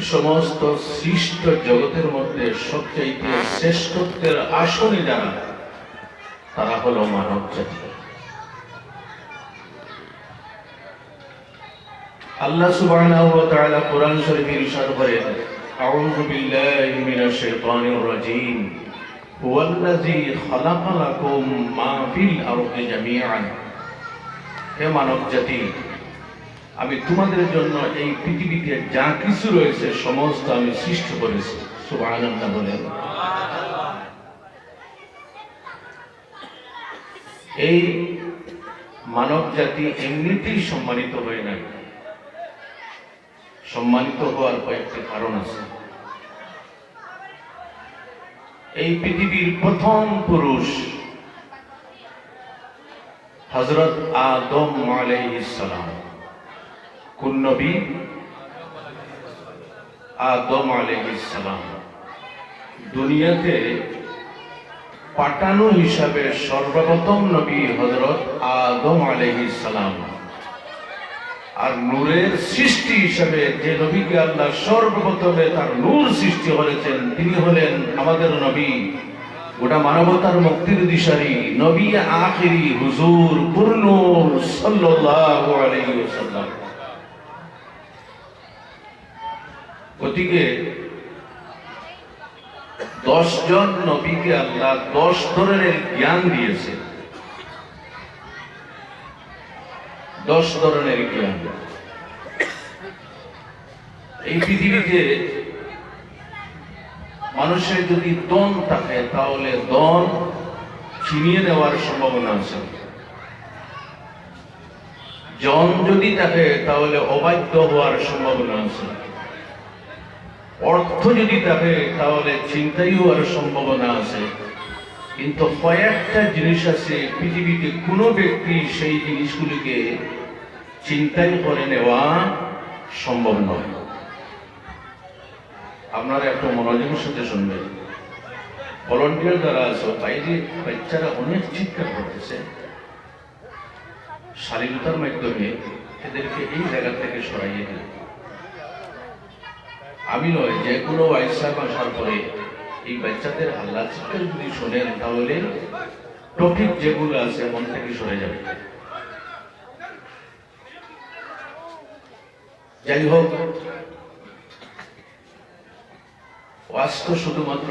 সমস্ত সৃষ্ট জগতের মধ্যে সবচাইতে শ্রেষ্ঠত্বের আসনে যারা, তারা হলো মানব জাতি। আল্লাহ তাআলা কোরআন শরীফে ইরশাদ করেন, আউযু বিল্লাহি মিনাশ শাইতানির রাজীম। হুয়াল্লাযী খালাকা লাকুম মা ফিল মানব জাতি আমি তোমাদের জন্য এই পৃথিবীতে যা কিছু রয়েছে, সমস্ত আমি সৃষ্টি করেছি। সুবহানাল্লাহ বলেন এই মানব জাতি এমনিতেই সম্মানিত হয় নাই। সম্মানিত হওয়ার কয়েকটি কারণ আছে। এই পৃথিবীর প্রথম পুরুষ হজরত আদম আলাইহিসসালাম কোন নবী আদম আলাইহিসসালাম দুনিয়াতে পাঠানো হিসাবে সর্বপ্রথম নবী হজরত আদম আলাইহিসসালাম আর নূরের সৃষ্টি হিসাবে যে নবীকে আল্লাহ সর্বপ্রথমে তার নূর সৃষ্টি করেছেন, তিনি হলেন আমাদের নবী। গোটা মানবতার মুক্তির দিশারি নবী আখিরি হুজুর পূর্ণুর সাল্লাল্লাহু আলাইহি গতিকে দশ জন নবীকে আল্লাহ দশ ধরনের জ্ঞান দিয়েছে। দশ ধরনের জ্ঞান। এই পৃথিবীতে মানুষের যদি দন থাকে, তাহলে দন ছিনিয়ে নেওয়ার সম্ভাবনা আছে। জন যদি থাকে, তাহলে অবাধ্য হওয়ার সম্ভাবনা আছে। অর্থ যদি থাকে, তাহলে চিন্তাই হওয়ার সম্ভাবনা আছে। কিন্তু কয়েকটা জিনিস আছে, পৃথিবীতে কোনো ব্যক্তি সেই জিনিসগুলিকে চিন্তাই করে নেওয়া সম্ভব নয়। আপনারা একটু মনোযোগের সাথে শুনবেন। ভলন্টিয়ার যারা আছে বাইরে বাচ্চারা অনেক চিৎকার করতেছে। শালীনতার মাধ্যমে এদেরকে এই জায়গা থেকে সরাইয়ে দিল আমি নয়, যে কোনো ওয়াইসাব আসার পরে এই বাচ্চাদের হাল্লা চিৎকার যদি শোনেন তাহলে টপিক যেগুলো আছে মন থেকে সরে যাবে। যাই হোক ওয়াজ তো শুধুমাত্র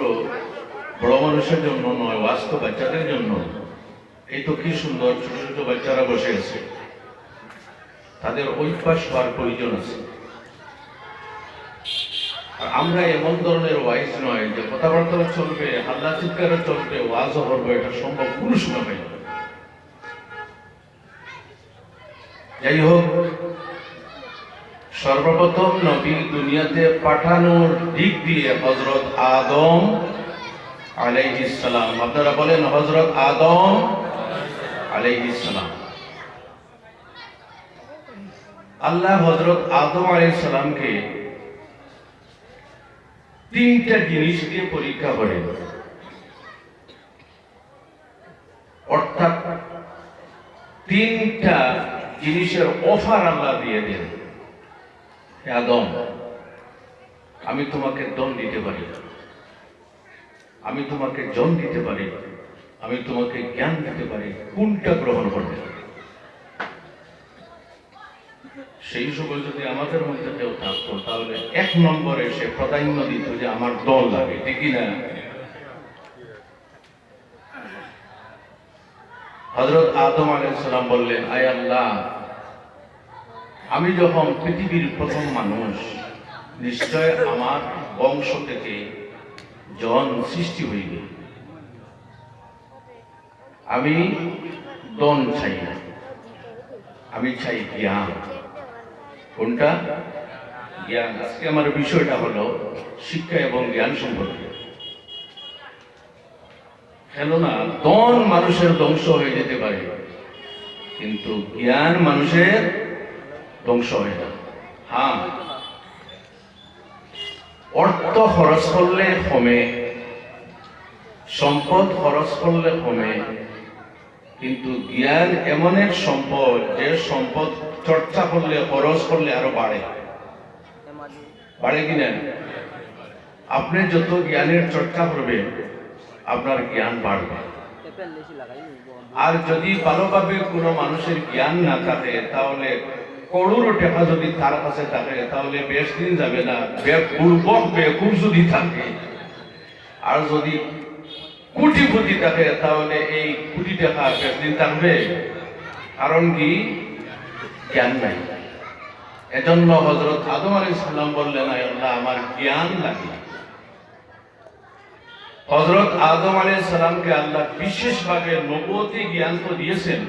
বড় মানুষের জন্য নয় ওয়াজ তো বাচ্চাদের জন্য। এই তো কি সুন্দর, ছোট ছোট বাচ্চারা বসে আছে। তাদের অভ্যাস হওয়ার প্রয়োজন আছে। আর আমরা এমন ধরনের ওয়াইজ নয় যে কথাবার্তা চলবে, হাল্লা চিৎকারও চলবে ওয়াজও করব এটা সম্ভব কোন সময় যাই হোক, সর্বপ্রথম নবী দুনিয়াতে পাঠানোর দিক দিয়ে হজরত আদম আলাইহিসসালাম আপনারা বলেন হজরত আদম আলাইহিসসালাম আল্লাহ হজরত আদম আলাইহিসসালামকে তিনটা জিনিস দিয়ে পরীক্ষা করেন অর্থাৎ তিনটা জিনিসের অফার আল্লাহ দিয়ে দেন। আদম, আমি তোমাকে দম দিতে পারি আমি তোমাকে জন দিতে পারি আমি তোমাকে জ্ঞান দিতে পারি কোনটা গ্রহণ করবে? সেই সময় যদি আমাদের মধ্যে কেউ থাকতো, তাহলে এক নম্বরে সে প্রাধান্য দিত যে আমার দল লাগে ঠিকই না হজরত আদম আলাইসালাম বললেন, আয় আল্লাহ, আমি যখন পৃথিবীর প্রথম মানুষ, নিশ্চয় আমার বংশ থেকে জন সৃষ্টি হইবে আমি দন চাই না, আমি চাই জ্ঞান। কোনটা জ্ঞান। আজকে আমার বিষয়টা হলো শিক্ষা এবং জ্ঞান সম্পর্কে। কেননা দন মানুষের ধ্বংস হয়ে যেতে পারে, কিন্তু জ্ঞান মানুষের ধ্বংস হয় না। হ্যাঁ। অর্থ খরচ করলে কমে, সম্পদ খরচ করলে কমে কিন্তু জ্ঞান এমন এক সম্পদ যে সম্পদ চর্চা করলে, খরচ করলে আরও বাড়ে। বাড়ে কিনা আপনি যত জ্ঞানের চর্চা করবেন, আপনার জ্ঞান বাড়বে। আর যদি ভালোভাবে কোনো মানুষের জ্ঞান না থাকে, তাহলে করোড় টাকা যদি তার কাছে থাকে, তাহলে বেশ দিন যাবে না বেপূর্বক বেকুব যদি থাকে। আর যদি কোটিপতি থাকে তাহলে এই কোটি টাকা বেশ থাকবে কারণ কি? জ্ঞান নাই। এজন্য হজরত আদম আলী সাল্লাম বললেন, "আয় আল্লাহ, আমার জ্ঞান লাগে। হজরত আদম আলী সালামকে আল্লাহ বিশেষভাবে নবতী জ্ঞান তো দিয়েছেন।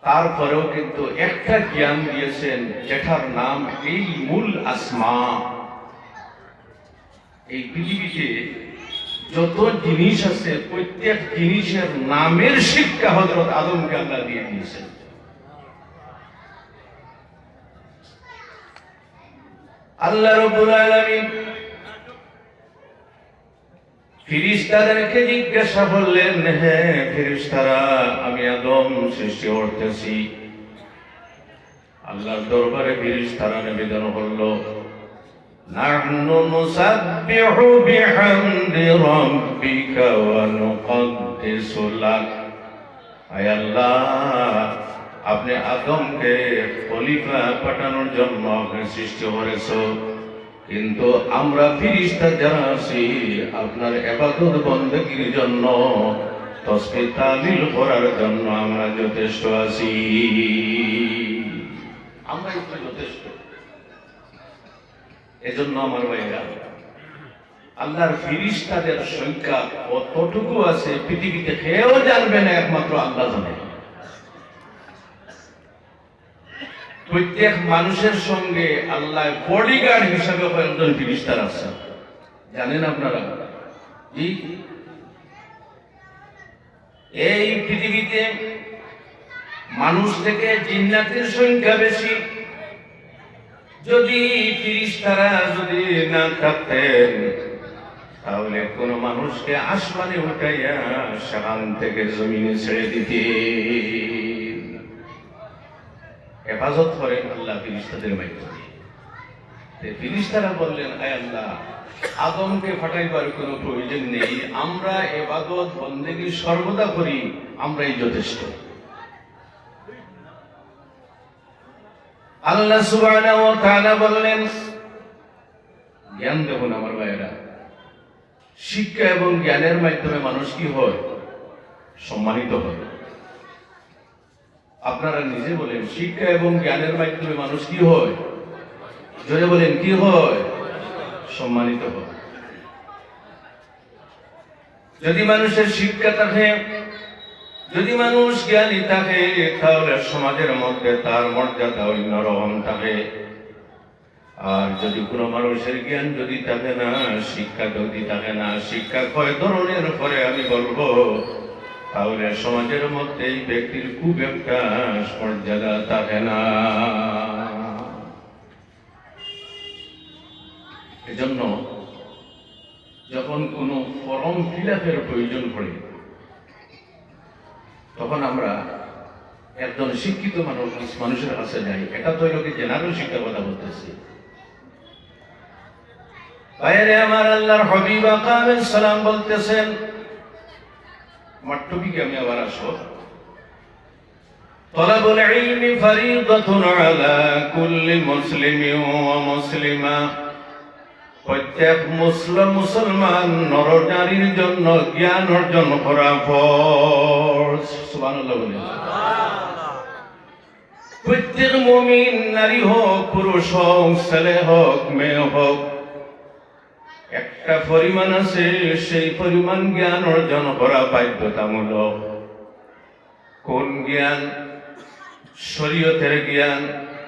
তারপরেও কিন্তু একটা জ্ঞান দিয়েছেন, যেটার নাম এই মূল আসমা। এই পৃথিবীতে যত জিনিস আছে, প্রত্যেক জিনিসের নামের শিক্ষা হজরত আদমকে আল্লাহ দিয়ে দিয়েছেন। আল্লাহ রব্বুল আলামিন ফিরিস্তাদেরকে জিজ্ঞাসা করলেন হ্যাঁ ফিরিস্তারা, আমি আদম সৃষ্টি করতেছি। আল্লাহর দরবারে ফিরিস্তারা নিবেদন করল نحن نسبح بحمد ربك ونقدس لك আয় আল্লাহ আপনি আদমকে খলিফা পাঠানোর জন্য আপনি সৃষ্টি করেছো কিন্তু আমরা ফিরিস্তা যারা আছি আপনার এবাদত বন্দগির জন্য তসবি তালিল করার জন্য আমরা যথেষ্ট আছি আমরাই তো যথেষ্ট এজন্য আমার ভাইরা আল্লাহর ফিরিস্তাদের সংখ্যা কতটুকু আছে, পৃথিবীতে কেউ জানবে না, একমাত্র আল্লাহ জানে। প্রত্যেক মানুষের সঙ্গে আল্লাহ বডিগার্ড হিসাবে কয়েকজন ফিরিস্তার আছে। জানেন আপনারা? এই পৃথিবীতে মানুষ থেকে জিন্নাতের সংখ্যা বেশি যদি ফিরিস্তারা যদি না থাকতেন, তাহলে কোন মানুষকে আসমানে উঠাইয়া সেখান থেকে জমিনে ছেড়ে দিতে হেফাজত করেন আল্লাহ ফিরিস্তাদের মাধ্যমে ফিরিস্তারা বললেন, আয় আল্লাহ, আদমকে ফাটাইবার কোনো প্রয়োজন নেই। আমরা এবাদত, বন্দেগী সর্বদা করি, আমরাই যথেষ্ট। আল্লাহ সুবহানাহু ওয়া তাআলা বললেন, জ্ঞান দেখুন আমার ভাইয়েরা। শিক্ষা এবং জ্ঞানের মাধ্যমে মানুষ কি হয়? সম্মানিত হয়। আপনারা নিজে বলেন, শিক্ষা এবং জ্ঞানের মাধ্যমে মানুষ কি হয়? জোরে বলেন, কি হয়? সম্মানিত হয়। যদি মানুষের শিক্ষা থাকে যদি মানুষ জ্ঞানী থাকে, তাহলে সমাজের মধ্যে তার মর্যাদা অন্যরকম থাকে। আর যদি কোনো মানুষের জ্ঞান যদি থাকে না, শিক্ষা যদি থাকে না, শিক্ষা কয় ধরনের পরে আমি বলব। তাহলে সমাজের মধ্যে এই ব্যক্তির খুব একটা মর্যাদা থাকে না। এজন্য যখন কোনো ফর্ম ফিল প্রয়োজন পড়ে তখন আমরা একজন শিক্ষিত মানুষ মানুষের কাছে যাই এটা তো লোকে জেনারেল শিক্ষার কথা বলতেছি বাইরে আমার আল্লাহর হবিব আকামের সালাম বলতেছেন আমার টপিকে আমি আবার আসো طلب العلم فريضة على كل مسلم ومسلمة প্রত্যেক মুসলিম মুসলমান নরনারীর জন্য জ্ঞান অর্জন করা প্রত্যেক মুমিন নারী হোক, পুরুষ হোক, ছেলে হোক, মেয়ে হোক, একটা পরিমাণ আছে, সেই পরিমাণ জ্ঞান অর্জন করা বাধ্যতামূলক। কোন জ্ঞান? শরীয়তের জ্ঞান।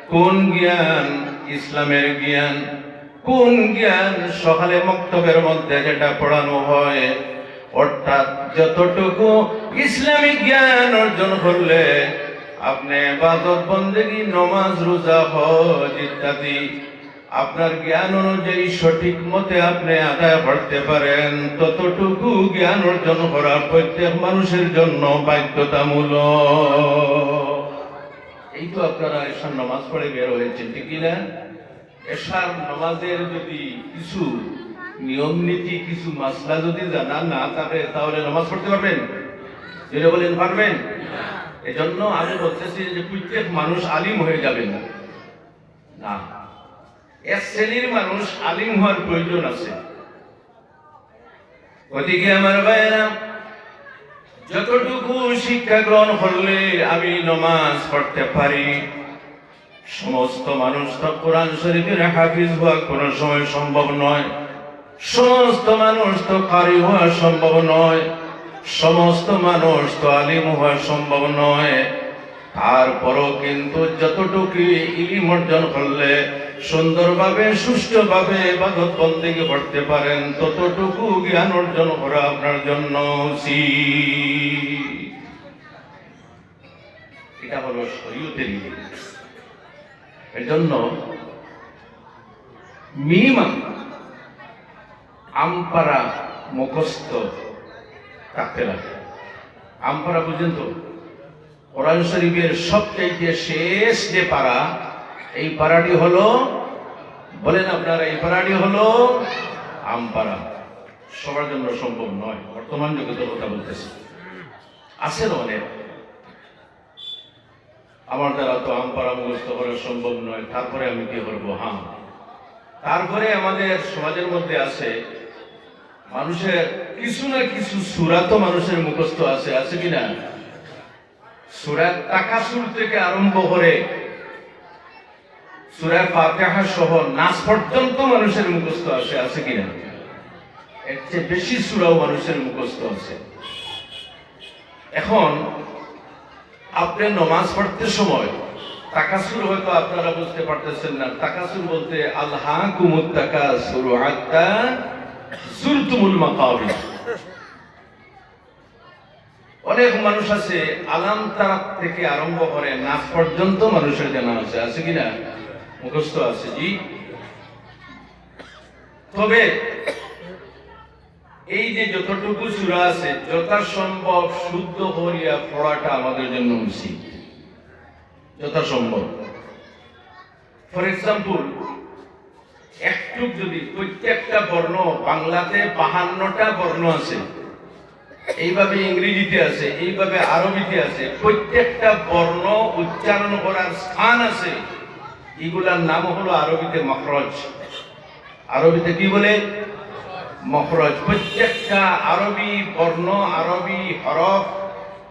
কোন জ্ঞান? ইসলামের জ্ঞান। কোন জ্ঞান সকালে মক্তবের মধ্যে যেটা পড়ানো হয়? অর্থাৎ যতটুকু ইসলামিক জ্ঞান অর্জন করলে আপনি বাদত বন্দেগী, নমাজ, রোজা, হজ ইত্যাদি, আপনার জ্ঞান অনুযায়ী সঠিক মতে আপনি আদায় করতে পারেন। ততটুকু জ্ঞান অর্জন করা প্রত্যেক মানুষের জন্য বাধ্যতামূলক। এই তো আপনারা এসব নামাজ পড়ে বের হয়েছেন, ঠিক কিনা এশার নামাজের যদি কিছু নিয়ম নীতি, কিছু মাসলা যদি জানা না থাকে, তাহলে নামাজ পড়তে পারবেন? যেটা বলেন, পারবেন? এজন্য আমি বলতেছি যে প্রত্যেক মানুষ আলিম হয়ে যাবেন। না। না এক শ্রেণির মানুষ আলিম হওয়ার প্রয়োজন আছে। ওদিকে আমার ভাইয়েরা, যতটুকু শিক্ষা গ্রহণ করলে আমি নমাজ পড়তে পারি সমস্ত মানুষ তো কোরআন শরীফের হাফিজ হওয়া কোনো সময় সম্ভব নয়। সমস্ত মানুষ তো কারি হওয়া সম্ভব নয়। সমস্ত মানুষ তো আলিম হওয়া সম্ভব নয়। তারপরও কিন্তু যতটুকু ইলিম অর্জন করলে, সুন্দরভাবে, সুষ্ঠুভাবে বাদত বন্দিকে পড়তে পারেন, ততটুকু জ্ঞান অর্জন করা আপনার জন্য এটা হলো শরীয়তের ইলিম। এর জন্য মিনিমাম আমপারা মুখস্থ থাকতে লাগে। আমপারা পর্যন্ত কোরআন শরীফের সবচাইতে শেষ যে পাড়া, এই পাড়াটি হলো, বলেন আপনারা, এই পাড়াটি হলো আমপাড়া। সবার জন্য সম্ভব নয়, বর্তমান যুগে কথা বলতেছি। আছে অনেক? আমার দ্বারা তো আমপাড়া মুখস্থ করা সম্ভব নয়, তারপরে আমি কি করব? হ্যাঁ তারপরে আমাদের সমাজের মধ্যে আছে, মানুষের কিছু না কিছু সুরা তো মানুষের মুখস্থ আছে আছে কিনা সুরা তাকাসুর থেকে আরম্ভ করে সুরা ফাতেহা সহ নাচ পর্যন্ত মানুষের মুখস্থ আছে আছে কিনা এর চেয়ে বেশি সুরাও মানুষের মুখস্থ আছে। এখন আপনি নমাজ পড়তে সময় তাকাসুর হয়তো আপনারা বুঝতে পারতেছেন না। তাকাসুর বলতে আল্লাহ কুমুত তাকাসুর হাত্তা জুরতুমুল মাকাবির অনেক মানুষ আছে, আলাম তারাত থেকে আরম্ভ করে নাচ পর্যন্ত মানুষের জানা আছে। আছে কিনা মুখস্থ আছে, জি? তবে এই যে যতটুকু সুরা আছে, যথাসম্ভব শুদ্ধ করিয়া পড়াটা আমাদের জন্য উচিত। যথাসম্ভব। ফর এক্সাম্পল একটু যদি প্রত্যেকটা বর্ণ, বাংলাতে বাহান্নটা বর্ণ আছে, এইভাবে ইংরেজিতে আছে, এইভাবে আরবিতে আছে, প্রত্যেকটা বর্ণ উচ্চারণ করার স্থান আছে, এগুলার নাম হলো আরবিতে মখরজ। আরবিতে কি বলে? মখরজ প্রত্যেকটা আরবি বর্ণ, আরবি হরফ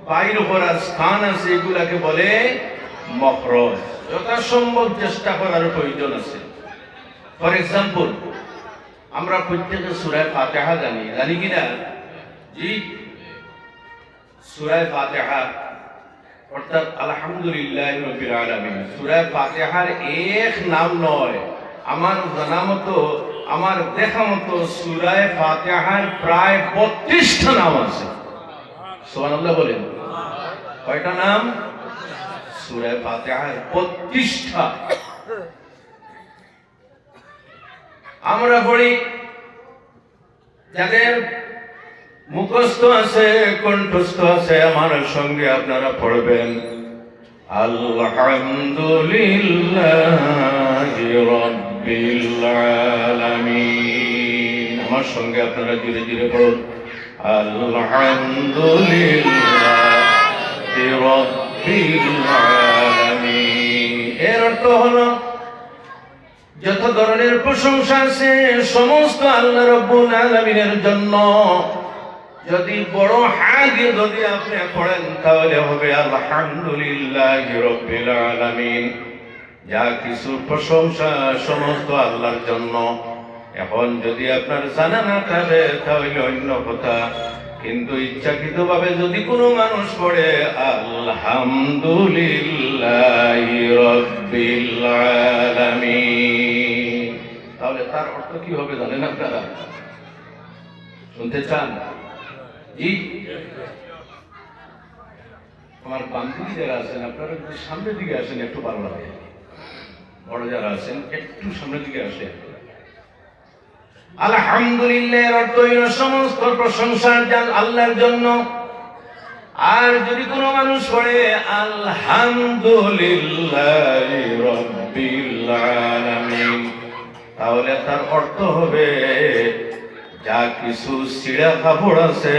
বাইর করার স্থান আছে, এগুলাকে বলে মখরজ। যথাসম্ভব চেষ্টা করার প্রয়োজন আছে। ফর এক্সাম্পল আমরা প্রত্যেকে সুরায় ফাতেহা জানি জানি কিনা জি। সুরায় ফাতেহা, অর্থাৎ আলহামদুলিল্লাহ রবিল আলামিন। সুরায় ফাতেহার এক নাম নয়। আমার জানা মতো আমার দেখা মতো সুরায় ফাতেহার প্রায় বত্রিশটা নাম আছে। বলেন। কয়টা নাম? সুরায় ফাতেহার বত্রিশটা। আমরা পড়ি, যাদের মুখস্থ আছে, কণ্ঠস্থ আছে, আমার সঙ্গে আপনারা পড়বেন। আলহামদুলিল্লাহ আমার সঙ্গে আপনারা ধীরে ধীরে পড়ুন। এর অর্থ হলো, যত ধরনের প্রশংসা আছে, সমস্ত আল্লাহ রব্বুল আলামিনের জন্য, যদি বড় হাগে যদি আপনি পড়েন, তাহলে হবে আলহামদুলিল্লাহ রব্বিল আলামিন। যা কিছু প্রশংসা সমস্ত আল্লাহর জন্য। এখন যদি আপনার জানা না থাকে, তাহলে অন্য কথা। কিন্তু ইচ্ছাকৃত ভাবে যদি কোনো মানুষ পড়ে, আলহামদুলিল্লাহ তাহলে তার অর্থ কি হবে জানেন আপনারা? শুনতে চান? আমার বান্ধবী যারা আছেন, আপনারা যদি সামনের দিকে আসেন, একটু ভালো লাগে। বড় যারা আছেন, একটু সামনের দিকে আসেন আলহামদুলিল্লাহ অর্থ সমস্ত প্রশংসা যান আল্লাহর জন্য। আর যদি কোনো মানুষ পড়ে, আলহামদুলিল্লাহ তাহলে তার অর্থ হবে, যা কিছু সিড়া কাপড় আছে